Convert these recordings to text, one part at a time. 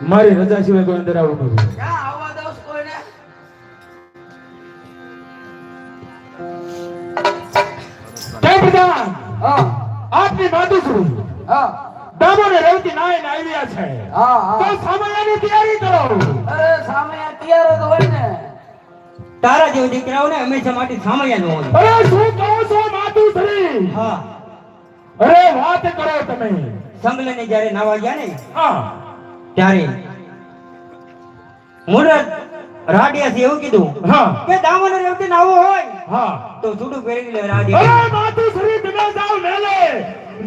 મારી રજા સિવાય કોઈ અંદર આવવું નથી આપની માતું છું દામોને રેવતી નાય ને આવ્યા છે. તો હા તૈયારી કરો અરે સામે તૈયાર તો હોય ને. તારા જેવા દીકરાઓને હંમેશા માટે સામૈયા નો હોય. અરે શું કહો છો માતું શ્રી? હા. અરે વાત કરો તમે. સંગલને જ્યારે નાવા ગયા ને હા. ત્યારે મુરત રાડિયા છે એવું કીધું હા. કે દામન રેવતી નાવો હોય તો જુડું પહેરી લે રાડિયા. અરે માતુ શ્રી જાવ મેલે.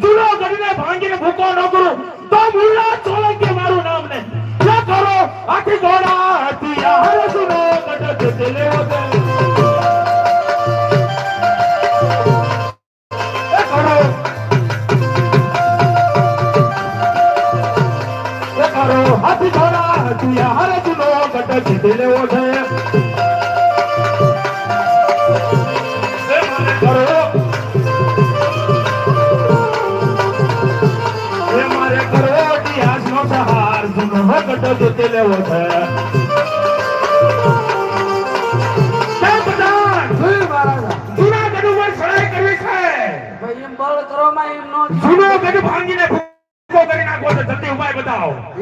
જુડો કરીને ભાંગીને ભૂકો ન કરું. તો મુલ્લા ચોલંકી મારું નામ ને યા કરો. આખી ગોડા હતી હર સુનો ગટ દિલે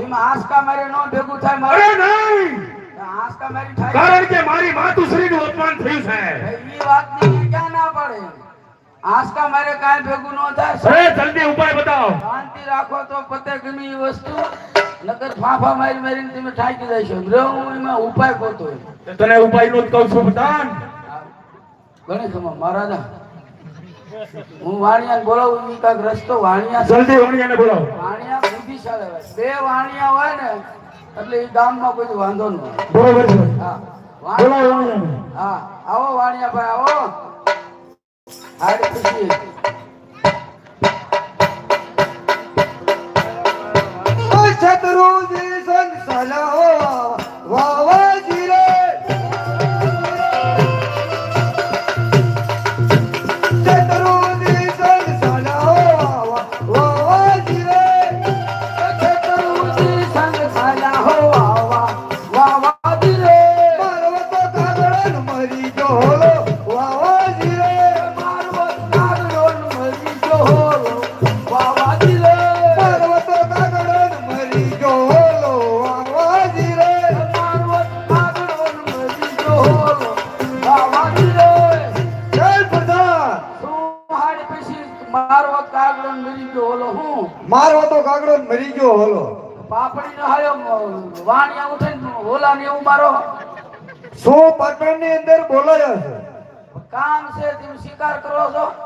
એમ આંસકા મારે નો ભેગું થાય અરે નહીં! આંસકા મારી થાય કારણ કે મારી માતુશ્રીનું અપમાન થયું છે. ભાઈ વાતની ક્યાં ના પડે? આંસકા મારે કાંઈ ભેગું ન થાય. જલ્દી ઉપાય બતાવો. શાંતિ રાખો તો પતે ગમી વસ્તુ. નકર ફાફા મારી મારીને તમે ઠાકી દેશો. રે હું એમાં ઉપાય કોતો તને ઉપાય નો કહું છું બતાન ગણી ખમા મહારાજા હું વાણિયા બોલાવું કાંઈક રસ્તો વાણિયા. જલ્દી વણિયાને બોલાવો. વાણિયા બુદ્ધિશાળી હોય બે વાણિયા હોય ને એટલે એ ગામમાં કોઈ વાંધો ન હોય. બરોબર છે. હા. હા. આવો વાણિયા ભાઈ આવો. હારી ખુશી.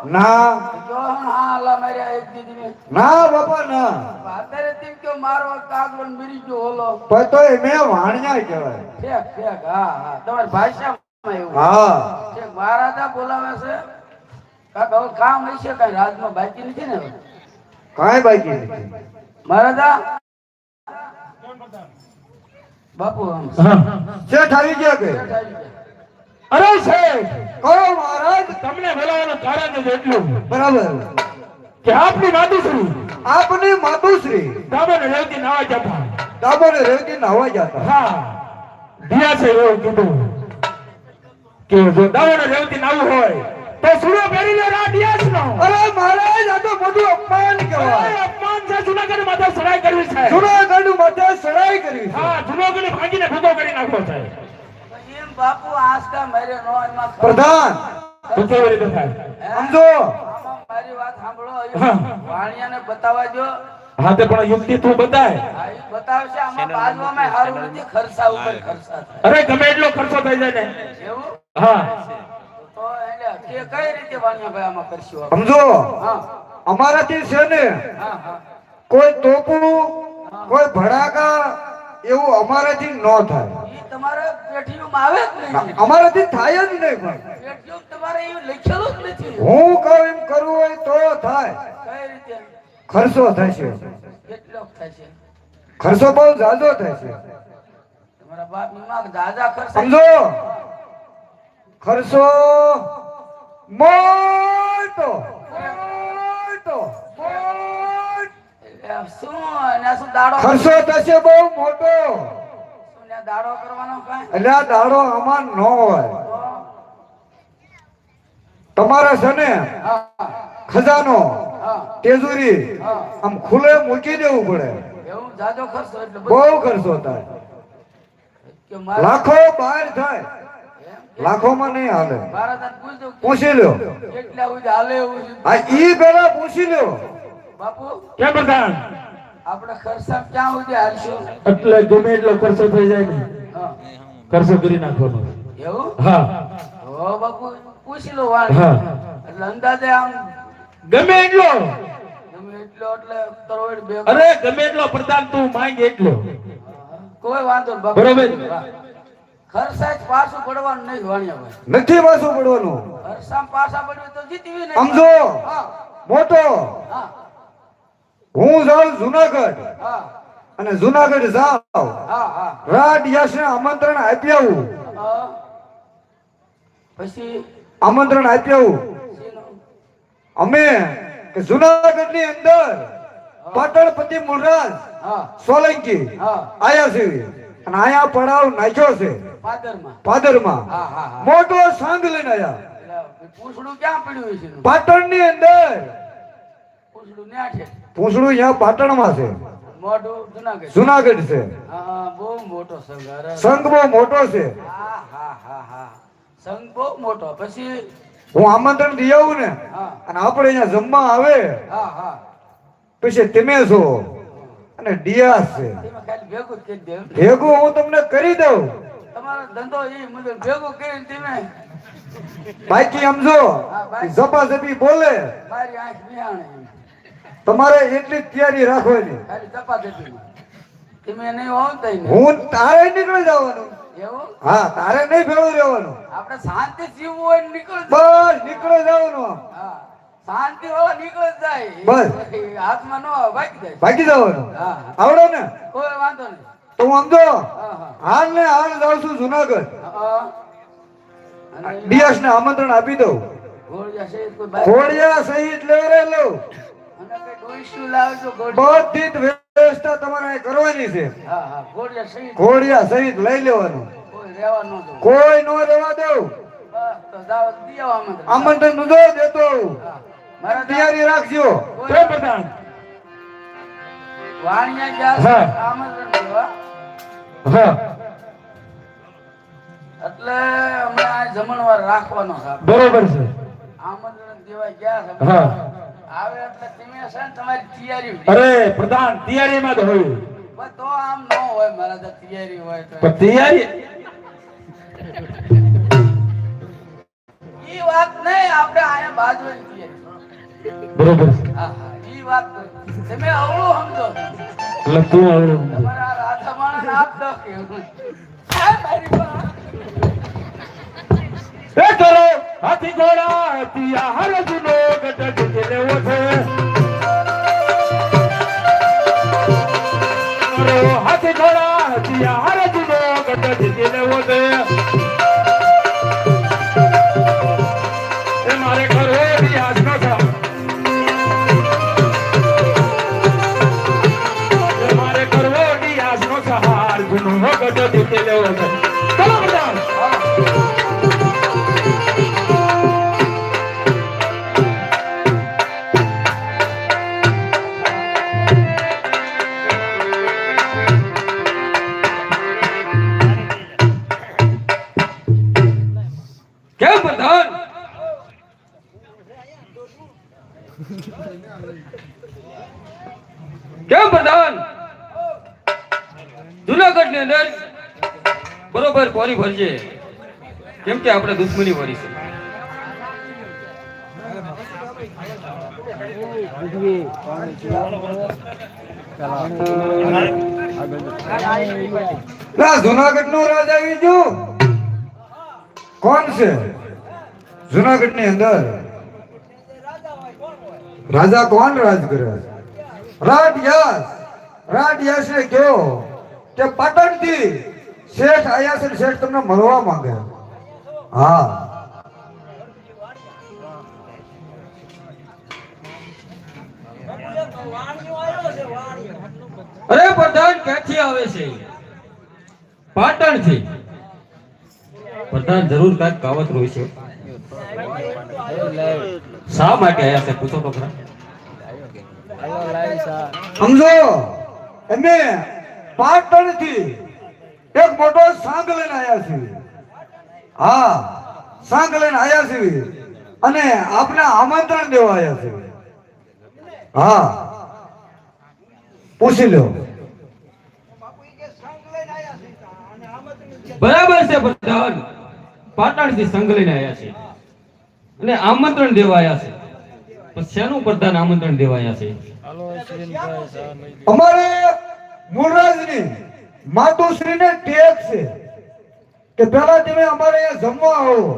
ના. ના બાપા ના. અત્યારે તેમ કે મારો કાગડો મરી ગયો ઓલો. પણ તો એ મેં વાણિયા કહેવાય. હા હા. તમારી ભાષામાં એવું. હા. છે મહારાજા બોલાવે છે. કાકા હવે કામ હશે કઈ રાજમાં બાકી નથી ને કઈ બાકી નથી. મહારાજા બાપુ શેઠ આવી ગયા કે? શેઠ આવી ગયા. અરે સાહેબ કહો મહારાજ. તમને બોલાવવાનું કારણ જ એટલું. બરાબર. કે આપની માતુશ્રી. આપની માતુશ્રી. દાબોને રેવતી નાવા જતા. દાબોને રેવતી નાવા જતા. હા. દિયા છે એવું કીધું. કે જો દાબોને રેવતી નાવું હોય તો સુરો પહેરીને રા દિયાસ નો અરે મહારાજ આ તો બધું અપમાન કહેવાય. અપમાન છે જુનાગઢ માથે સડાઈ કરવી છે. જુનાગઢ માથે સડાઈ કરી છે. હા જુનાગઢ ભાંગીને ભૂકો કરી નાખો છે. બાપુ આસ્કા મારે નો એમાં પ્રધાન! તું કેવી રીતે થાય સમજો! મારી વાત સાંભળો વાણિયાને બતાવવા જો હા તે પણ યુક્તિ તું બતાય. બતાવશે આમાં બાજવામાં હારું નથી ખર્ચા ઉપર ખર્ચા. અરે ગમે એટલો ખર્ચો થઈ જાય ને. એવું? હા. તો એટલે કે કઈ રીતે વાણિયાભાઈ આમાં કરશું સમજો! હા. અમારાથી છે ને હા હા. કોઈ તોપું કોઈ ભડાકા એવું અમારાથી ન થાય. તમારે આવે જ નહીં. અમારાથી થાય જ નહીં ભાઈ. તમારે એવું લખેલું જ નથી. હું કહું એમ કરવું હોય તો થાય. કઈ રીતે? ખર્ચો થશે. કેટલો ખર્ચો બહુ જાજો થશે. તમારા બાપ ખર્ચ. સમજો? ખર્ચો મોટો મોટો. શું? શું દાડો ખર્ચો થશે બહુ મોટો. દાડો કરવાનો એટલે દાડો આમાં ન હોય. તમારા છે ને ખજાનો તેજુરી આમ ખુલે મૂકી દેવું પડે. બહુ ખર્ચો થાય. લાખો બહાર થાય? લાખોમાં નહીં હાલે. પૂછી લ્યો. આ ઈ પેલા પૂછી લ્યો. બાપુ કેમ પ્રધાન? આપણે ખર્ચા ક્યાં સુધી હાલશું? એટલે ગમે એટલો ખર્ચો થઈ જાય ને ખર્ચો કરી નાખવાનો. એવું? હા. હો બાપુ પૂછી લો વાણ હા. એટલે અંદાજે આમ ગમે એટલો. ગમે એટલો એટલે તરોડ બે અરે ગમે એટલો પ્રધાન તું માંગ એટલો. કોઈ વાંધો નહીં બાપુ. બરોબર. ખર્ચા પાછું પડવાનું નહીં વાણિયા ભાઈ. નથી પાછું પડવાનું. ખર્ચા પાછા પડ્યું તો જીતવી નહીં સમજો. મોટો. હા. હું જાઉં જુનાગઢ. અને જુનાગઢ જાઉં. રાત યશને આમંત્રણ આપી આવું પછી? આમંત્રણ આપી આવું અમે કે જુનાગઢની અંદર પાટણપતિ મૂળરાજ સોલંકી આયા છે. અને આયા પડાવ નાખ્યો છે. પાદરમાં? મોટો સાંગ લઈને આયા. પૂછડું ક્યાં પડ્યું છે પાટણની અંદર પૂછડું ન્યા છે. પૂંછડું અહીંયા પાટણમાં છે. જુનાગઢ. છે. બહુ મોટો સંઘ બહુ મોટો છે. હા હા હા હા. સંઘ બહુ મોટો. પછી? હું આમંત્રણ દઈ આવું ને અને આપણે અહીંયા જમવા આવે હા હા. પછી તમે છો અને ડિયાસ છે. ભેગું હું તમને કરી દઉં. તમારો ધંધો એ મુજબ ભેગો કરીને તમે. બાકી સમજો ઝપાઝપી બોલે. મારી આંખ એમ. તમારે એટલી જ તૈયારી રાખવાની. ખાલી ચપા તમે નહીં હોવ તઈ હું તારે નીકળી જવાનું. એવું? હા તારે નહીં ભેળો રહેવાનું. આપણે શાંતિ જીવવું હોય નીકળી બસ નીકળે જવાનું હા. શાંતિ વાળા નીકળે જાય. બસ. હાથમાં ન ભાગી જાય. ભાગી જવાનું. હા આવડે ને? કોઈ વાંધો નહીં. તો હું સમજો. હાલ ને હાલ જાઉં છું જુનાગઢ. ડીએસ ને આમંત્રણ આપી દઉં. ખોડિયા સહિત લેવરે લઉં બધી જ વ્યવસ્થા તમારે કરવાની છે. ઘોડિયા સહિત. લઈ લેવાનું. કોઈ ન રહેવા દઉં બસ તો દાવત દી આવો આમંત્રણ. નું દેતો તૈયારી રાખજો. પ્રધાન. દેવા એટલે અમે આ જમણવાર રાખવાનો. બરોબર છે. આમંત્રણ દેવા ગયા અરે પ્રધાન તૈયારીમાં તો હોય. તો આમ ન હોય મારા તો તૈયારી હોય તો. તૈયારી ઈ વાત નહીં આપણે આયા બાજુ બરોબર. હા હા ઈ વાત તમે અવળું સમજો. એટલે તું આવડે તમારા રાધા માણસ આપ દો બા. એ કરો! હાથી ઘોડા પિયા હર જુનો ગટક લેવો છે હાથી ઘોડા પિયા હર જુનો ગટક લેવો છે એ મારે ઘરો રિયાઝ નો છે મારે કરવો રિયાઝ નો સહાર જુનો ગટક લેવો છે કેમ પ્રધાન? જુનાગઢની અંદર બરોબર પોરી ભરજે. કેમ કે આપણે દુશ્મની ભરી જુનાગઢ નો રાજા આવી કોણ છે? જુનાગઢની અંદર. રાજા કોણ રાજ કરે? રાજ યસ રાજ યસ કયો કે પાટણથી શેઠ આયા શેઠ તમને મળવા માંગે. હા. અરે પ્રધાન ક્યાંથી આવે છે? પાટણથી. પ્રધાન જરૂર કાંઈક કાવત હોય છે શા માટે આવ્યા છે? પૂછો તો ખરા. સમજો અમે પાટણથી એક મોટો સાંગ લઈને આવ્યા છીએ. હા સાંગ લઈને આવ્યા છીએ અને આપને આમંત્રણ દેવા આવ્યા છીએ. હા પૂછી લો. બરાબર છે પ્રધાન પાટણથી સંઘ લઈને આવ્યા છે અને આમંત્રણ દેવાયા છે. પણ શેનું પ્રધાન આમંત્રણ દેવાયા છે? અમારે મૂળરાજની માતુશ્રીને ટેક છે કે પેલા તમે અમારે જમવા આવો.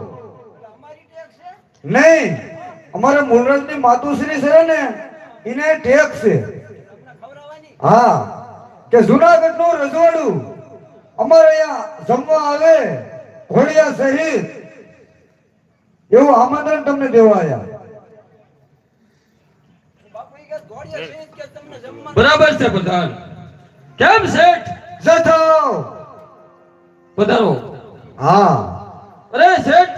નહીં અમારે મૂળરાજની માતુશ્રી છે ને એને ટેક છે. હા કે જુનાગઢનું રજવાડું અમારે અહીંયા જમવા આવે ઘોડિયા સહિત એવું આમંત્રણ તમને દેવાયા. બરાબર છે પ્રધાન. કેમ શેઠ? જથો પધારો હા. અરે શેઠ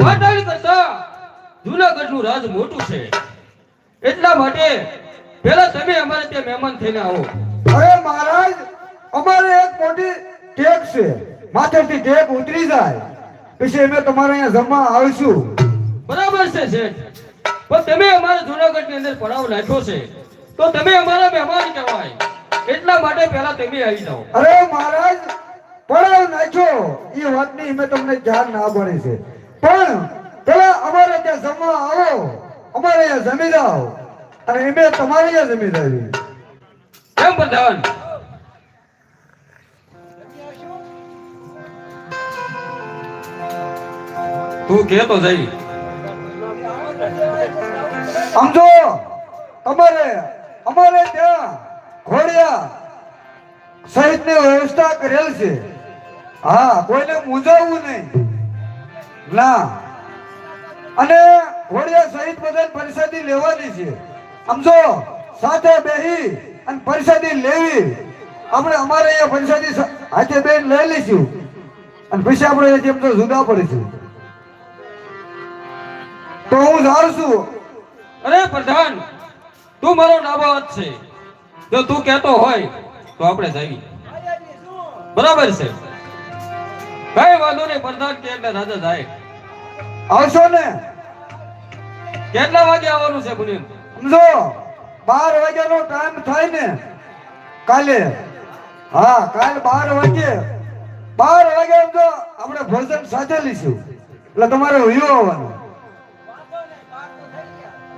પાટણ કરતા જુનાગઢનું રાજ મોટું છે. એટલા માટે પેલા તમે અમારે ત્યાં મહેમાન થઈને આવો. અરે મહારાજ અમારે એક મોટી ટેક છે. માથેથી ટેક ઉતરી જાય. પછી અમે તમારે અહીંયા જમવા આવીશું. બરાબર છે શેઠ પણ તમે અમારા જુનાગઢની અંદર પડાવ નાખ્યો છે. તો તમે અમારા મહેમાન કહેવાય. એટલા માટે પહેલા તમે આવી જાઓ. અરે મહારાજ પડાવ નાખ્યો. એ વાતની અમે તમને ધ્યાન ના પડે છે. પણ પેલા અમારે ત્યાં જમવા આવો. અમારે અહીંયા જમી જાઓ. અને અમે તમારે અહીંયા જમી જાવી કેમ પ્રધાન. તું કે તો જઈ. સમજો, તમારે, અમારે ત્યાં ઘોડિયા સહિતની વ્યવસ્થા કરેલ છે. હા, કોઈને મૂંઝાવવું નહીં. ના. અને ઘોડિયા સહિત બધા પરિષદી લેવાની છે. સમજો, સાથે બેહી અને પરિષદી લેવી. આપણે અમારે અહીંયા પરિષદી હાથે બેન લઈ લઈશું. અને પછી આપણે જેમ તો જુદા પડીશું. તો હું જાઉં છું અરે પ્રધાન તું મારો ડાબો હાથ છે. જો તું કહેતો હોય તો આપણે જઈએ. બરાબર છે. કઈ વાંધો નહીં પ્રધાન કે એટલે રાજા જાય. આવશો ને? કેટલા વાગે આવવાનું છે પુનિમ સમજો બાર વાગ્યાનો ટાઈમ થાય ને. કાલે. હા કાલે બાર વાગે. બાર વાગે આપણે ભોજન સાથે લઈશું. એટલે તમારે વયો આવવાનું.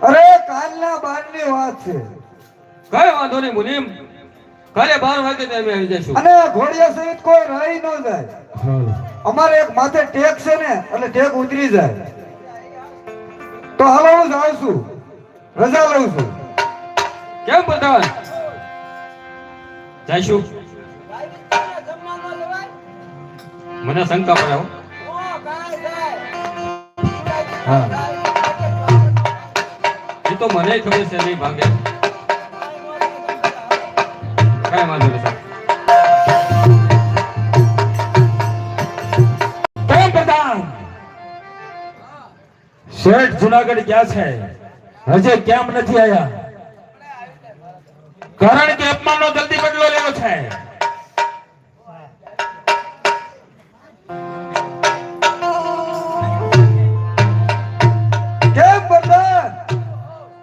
અરે કાલના બારની વાત છે. કઈ વાંધો નહીં મુનિમ. કાલે બાર વાગે તમે આવી જઈશું. અને ઘોડિયા સહિત કોઈ રહી ન જાય. અમારે એક માથે ટેક છે ને એટલે ટેક ઉતરી જાય. તો હાલો હું જાઉં છું. રજા લઉં છું. કેમ બધા જઈશું. મને શંકા પડે હો. એ તો મને ખબર છે નહીં ભાગે કઈ વાંધો નહીં શેઠ જુનાગઢ ક્યાં છે. હજે કેમ નથી આયા? કારણ કે અપમાનનો જલ્દી બદલો લેવો છે.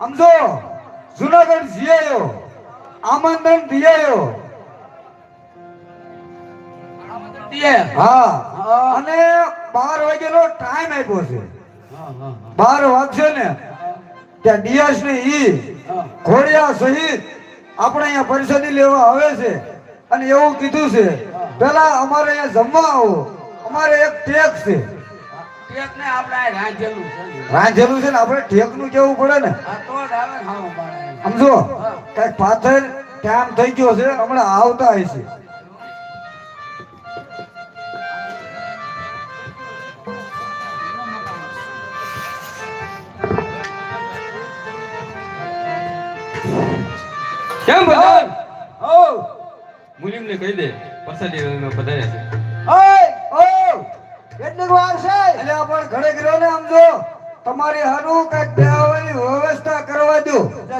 સમજો જુનાગઢ જીયાયો આમંત્રણ દિયાયો હા અને બાર વાગ્યાનો ટાઈમ આપ્યો છે બાર વાગશે ને ત્યાં ડીએસ ને ઈ ઘોડિયા સહિત આપણે અહીંયા પરિષદ લેવા આવે છે અને એવું કીધું છે પેલા અમારે અહીંયા જમવા આવો અમારે એક ટેક છે. આપણે રાંધેલું છે. ને. રાંધેલું છે ને આપણે ટેકનું કેવું પડે ને? તો જ આવે ખાવા પાડે. સમજો? કંઈક પાછળ ટાઈમ થઈ ગયો છે હમણાં આવતા હશે કેમ પ્રધાન હો. મુલીમને કહી દે પરસાદી પધાર્યા છે. ઓ કેટલીક વાર છે એટલે પણ ઘરે ગયો ને આમ તમારી હરું કંઈક બેહવાની વ્યવસ્થા કરવા દો.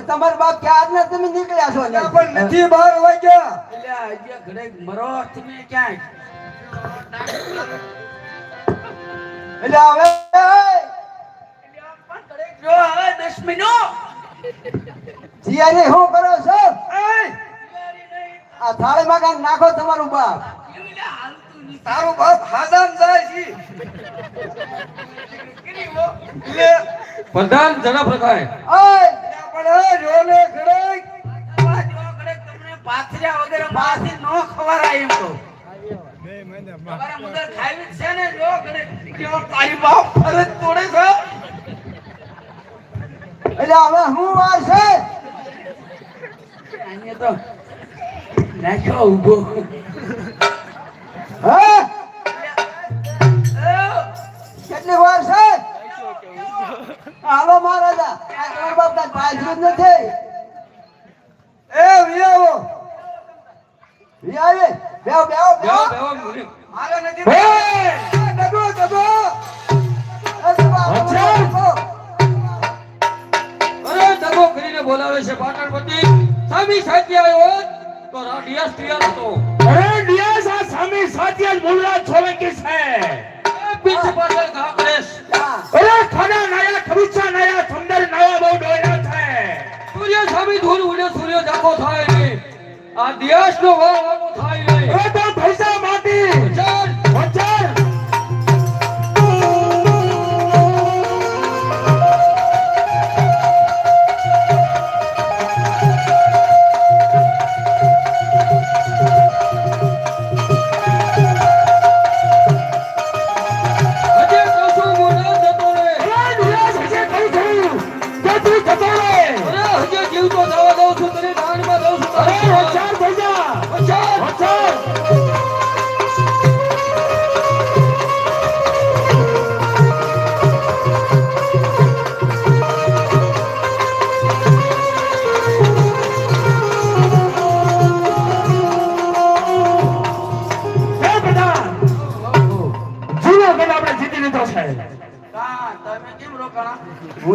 તમારા બાપ ક્યાં ને તમે નીકળ્યા છો એટલે પણ નથી બહાર વાગ્યા એટલે આ ઘરે મરો તમે ક્યાંય? એટલે હવે જો હવે 10 મિનિટ જીયારી શું કરો છો? આ થાળીમાં કાંઈક નાખો તમારું બાપ. તારું બાપ હાજામ જાય છે. પ્રધાન જણા પ્રકારે. ઓય એટલે પણ એ જોને ઘરે તમને પાથર્યા વગર માસી નો ખવડાય એમ તો. તમારા મુદર ખાવી છે ને જો ઘરે કેવો તારી બાપ ફરજ તોડે છે. એટલે હવે શું આ છે? અહીંયા તો નાખ્યો ઊભો. સામી ધૂળ ઉડે સૂર્ય જાગો થાય નહીં. આ દેશ નો થાય નહીં.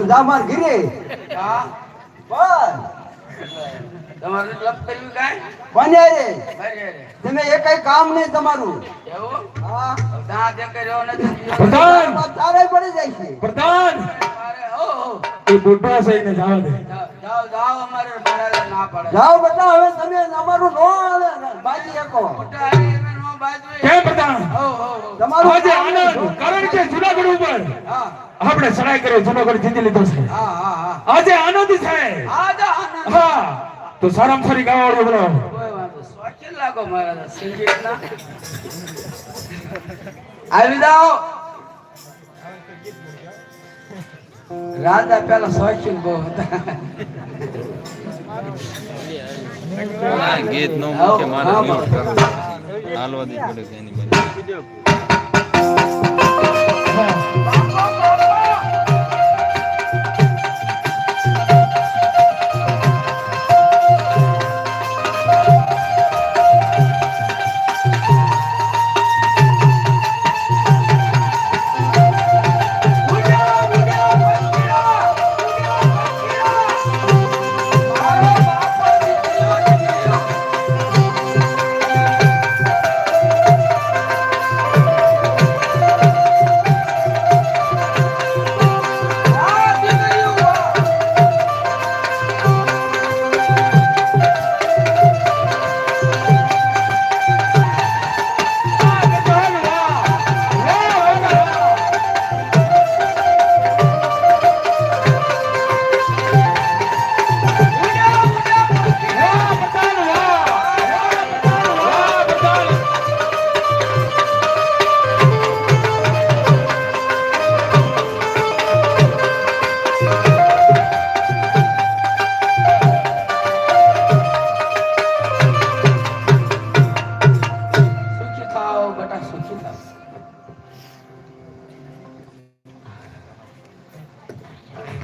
જામર ગીરી હા બસ તમારે કાંઈ? કામ નહીં તારે પડી જાય છે. પ્રધાન! એ બુઢા સહીને જવા દે. ના જાઓ બેટા હવે તમે અમારું નો હાલે બાજી શકો મોટા હારી એમે નો બાજવે. કેમ પ્રધાન હો હો હો. તમારું આજે આનંદ કારણ કે જુનાગઢ ઉપર આપણે સરાય કર્યો જુનાગઢ જીતી લીધો છે. હા હા હા. આજે આનંદ છે. હા. તો સારામ સારી બોલો. લાગો મારા સંગીતના આવી જાઓ. રાજા પેલા શોખીન બહુ હતા. ગીત નો મુખ્ય મારે હાલવા દે પડે એની બાજુ.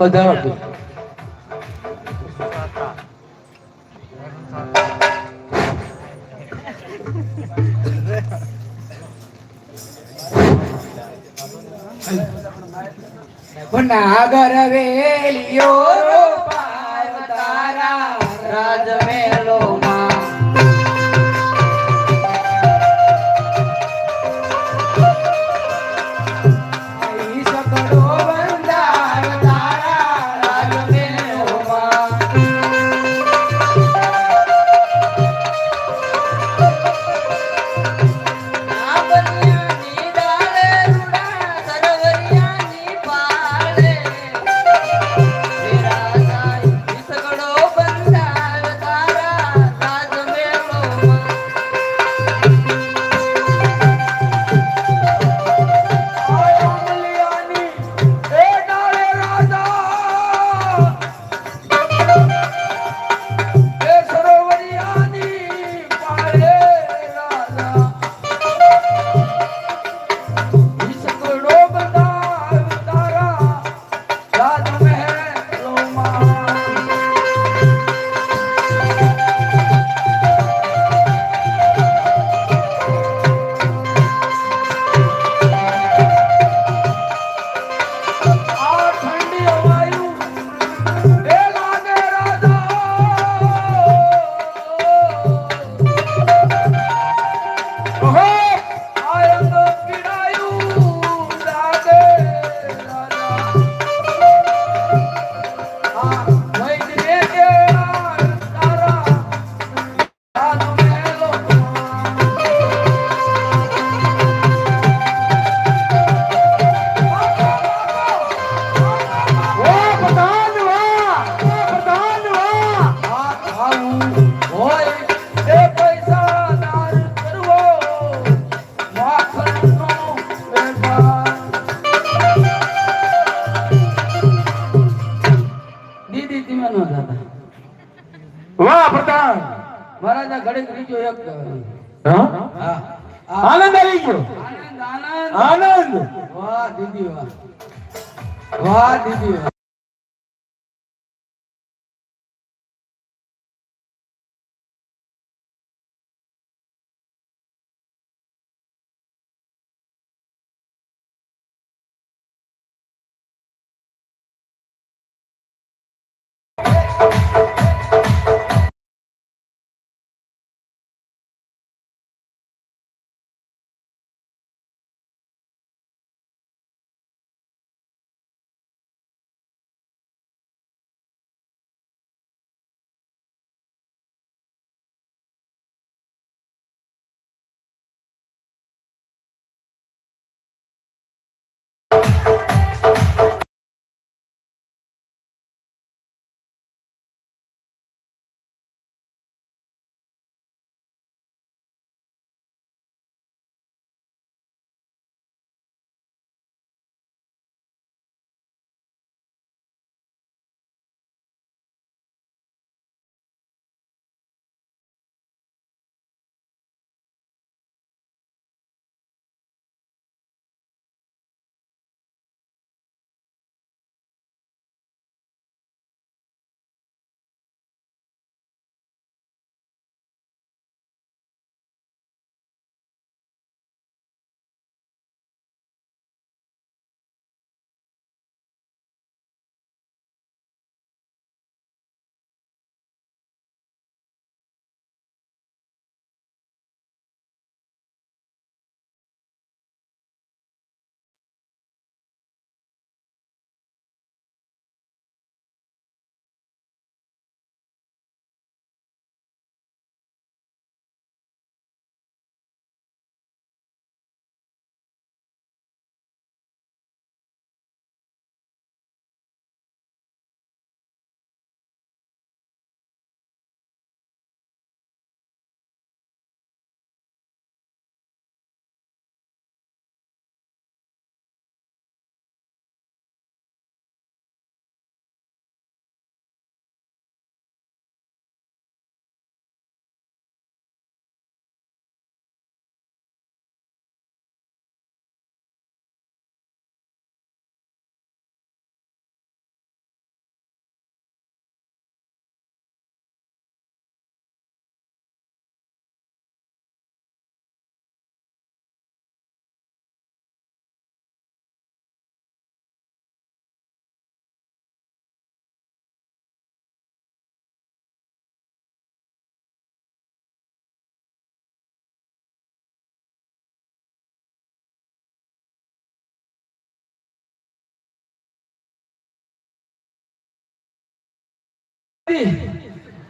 પધારો નાગર વેલિયો પાર તારા રાજ મેળ.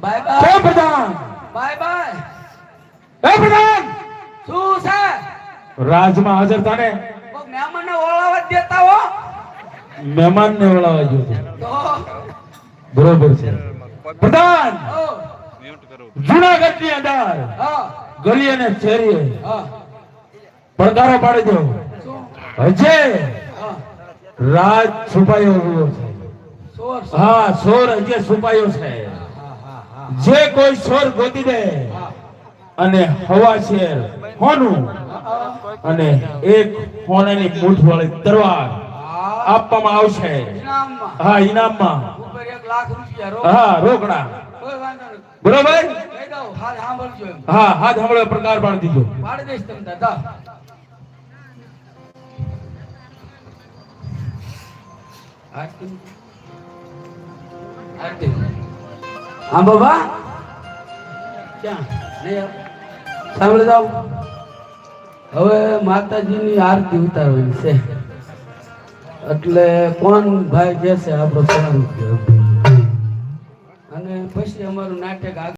બાય એ બાય પ્રધાન. બાય બાય એ પ્રધાન. શું છે? રાજમાં હાજર થાને મહેમાન ને ઓળાવા દેતા હો. મહેમાન ને ઓળાવા ગયો બરોબર છે. પ્રધાન. જુનાગઢની અંદર ગલી અને શેરીએ પડકારો પાડી દો. હજે રાજ છુપાયો રહ્યો છે. હા સોર હજે છુપાયો છે. જે કોઈ સોર ગોતી દે અને હવા શેર હોનું અને એક હોનાની મૂઠ વાળી તરવાર આપવામાં આવશે. હા ઇનામમાં. હા રોકડા. બરોબર? હા હાથ હમણાં પ્રકાર પાડી દીધો. પાડી દઈશ તમે દાદા આરતી આરતી હા બાબા? ક્યાં? નહીં. સાંભળી જાઓ. હવે માતાજીની આરતી ઉતારવાની છે. એટલે કોણ ભાઈ કહેશે આપણો અને પછી અમારું નાટક આગળ